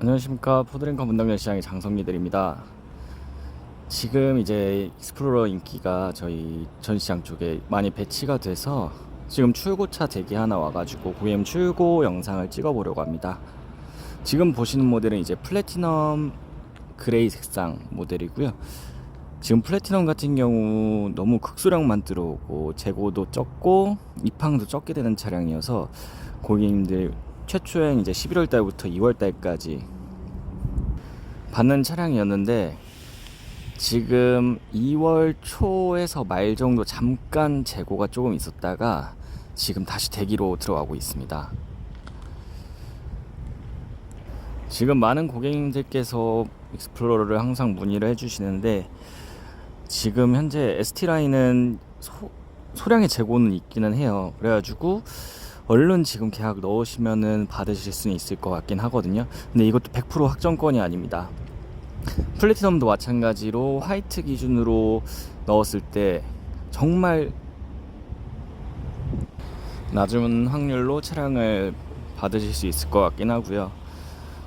안녕하십니까 포드랭커 문당열 시장의 장성기들입니다. 지금 이제 익스플로러 인기가 저희 전시장 쪽에 많이 배치가 돼서 지금 출고차 대기 하나 와가지고 고객님 출고 영상을 찍어보려고 합니다. 지금 보시는 모델은 이제 플래티넘 그레이 색상 모델이고요. 지금 플래티넘 같은 경우 너무 극소량만 들어오고 재고도 적고 입항도 적게 되는 차량이어서 고객님들 최초엔 이제 11월 달부터 2월 달까지 받는 차량이었는데 지금 2월 초에서 말 정도 잠깐 재고가 조금 있었다가 지금 다시 대기로 들어가고 있습니다. 지금 많은 고객님들께서 익스플로러를 항상 문의를 해주시는데 지금 현재 ST 라인은 소, 소량의 재고는 있기는 해요. 그래가지고 얼른 지금 계약 넣으시면은 받으실 수는 있을 것 같긴 하거든요. 근데 이것도 100% 확정권이 아닙니다. 플래티넘도 마찬가지로 화이트 기준으로 넣었을 때 정말 낮은 확률로 차량을 받으실 수 있을 것 같긴 하고요.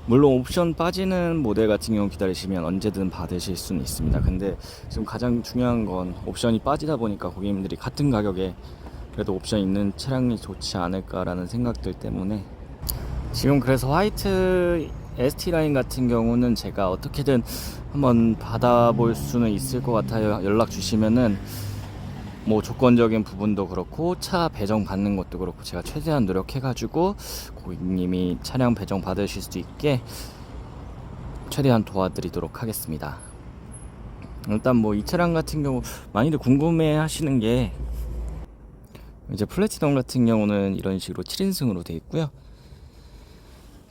물론 옵션 빠지는 모델 같은 경우 기다리시면 언제든 받으실 수는 있습니다. 근데 지금 가장 중요한 건 옵션이 빠지다 보니까 고객님들이 같은 가격에 그래도 옵션 있는 차량이 좋지 않을까라는 생각들 때문에 지금 그래서 화이트 ST 라인 같은 경우는 제가 어떻게든 한번 받아볼 수는 있을 것 같아요. 연락 주시면은 뭐 조건적인 부분도 그렇고 차 배정 받는 것도 그렇고 제가 최대한 노력해가지고 고객님이 차량 배정 받으실 수 있게 최대한 도와드리도록 하겠습니다. 일단 뭐 이 차량 같은 경우 많이들 궁금해 하시는 게 이제 플래티넘 같은 경우는 이런 식으로 7인승으로 되어 있고요.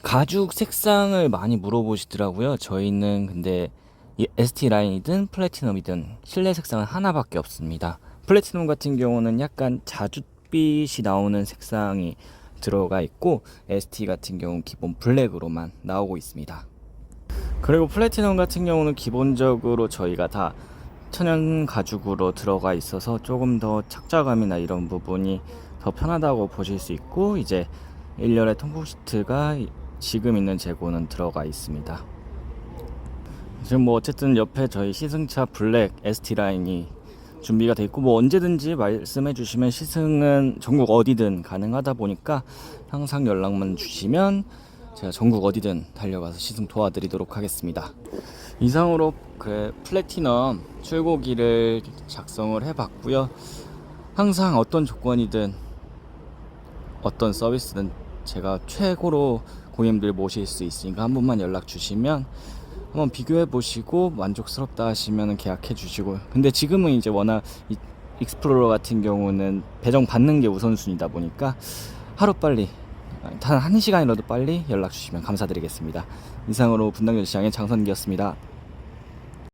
가죽 색상을 많이 물어보시더라고요. 저희는 근데 이 ST 라인이든 플래티넘이든 실내 색상은 하나밖에 없습니다. 플래티넘 같은 경우는 약간 자줏빛이 나오는 색상이 들어가 있고 ST 같은 경우는 기본 블랙으로만 나오고 있습니다. 그리고 플래티넘 같은 경우는 기본적으로 저희가 다 천연 가죽으로 들어가 있어서 조금 더 착자감이나 이런 부분이 더 편하다고 보실 수 있고 이제 1열의 통풍 시트가 지금 있는 재고는 들어가 있습니다. 지금 뭐 어쨌든 옆에 저희 시승차 블랙 ST 라인이 준비가 돼 있고 뭐 언제든지 말씀해 주시면 시승은 전국 어디든 가능하다 보니까 항상 연락만 주시면 제가 전국 어디든 달려가서 시승 도와드리도록 하겠습니다. 이상으로 그 플래티넘 출고기를 작성을 해봤고요. 항상 어떤 조건이든 어떤 서비스든 제가 최고로 고객님들 모실 수 있으니까 한 번만 연락 주시면 한번 비교해 보시고 만족스럽다 하시면 계약해 주시고 근데 지금은 이제 워낙 이 익스플로러 같은 경우는 배정 받는 게 우선순위다 보니까 하루 빨리 단 한 시간이라도 빨리 연락 주시면 감사드리겠습니다. 이상으로 분당열 시장의 장선기였습니다.